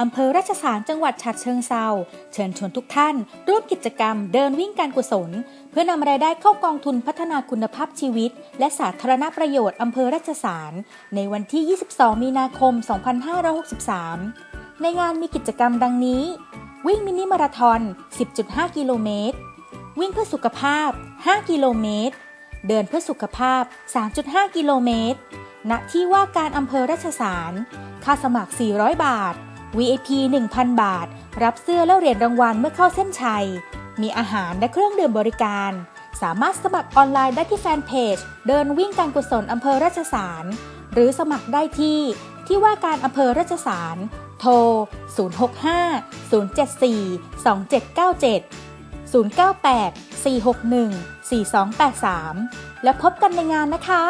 อำเภอราชสารจังหวัดฉะเชิงเซาเชิญชวนทุกท่าน ร่วมกิจกรรมเดินวิ่งการกุศล เพื่อนำรายได้เข้ากองทุนพัฒนาคุณภาพชีวิต และสาธารณประโยชน์อำเภอราชสารในวันที่ 22 มีนาคม 2563 ในงานมีกิจกรรมดังนี้ วิ่งมินิมาราธอน 10.5 กิโลเมตร วิ่งเพื่อสุขภาพ 5 กิโลเมตร เดินเพื่อสุขภาพ 3.5 กิโลเมตรณที่ว่าการอำเภอราชสาร ค่าสมัคร 400 บาท VIP 1,000 บาท รับเสื้อและเหรียญรางวัลเมื่อเข้าเส้นชัย มีอาหารและเครื่องดื่มบริการ สามารถสมัครออนไลน์ได้ที่แฟนเพจ เดินวิ่งการกุศลอำเภอราชสาร หรือสมัครได้ที่ ที่ว่าการอำเภอราชสาร โทร 065 074 2797 098 461 4283 แล้วพบกันในงานนะคะ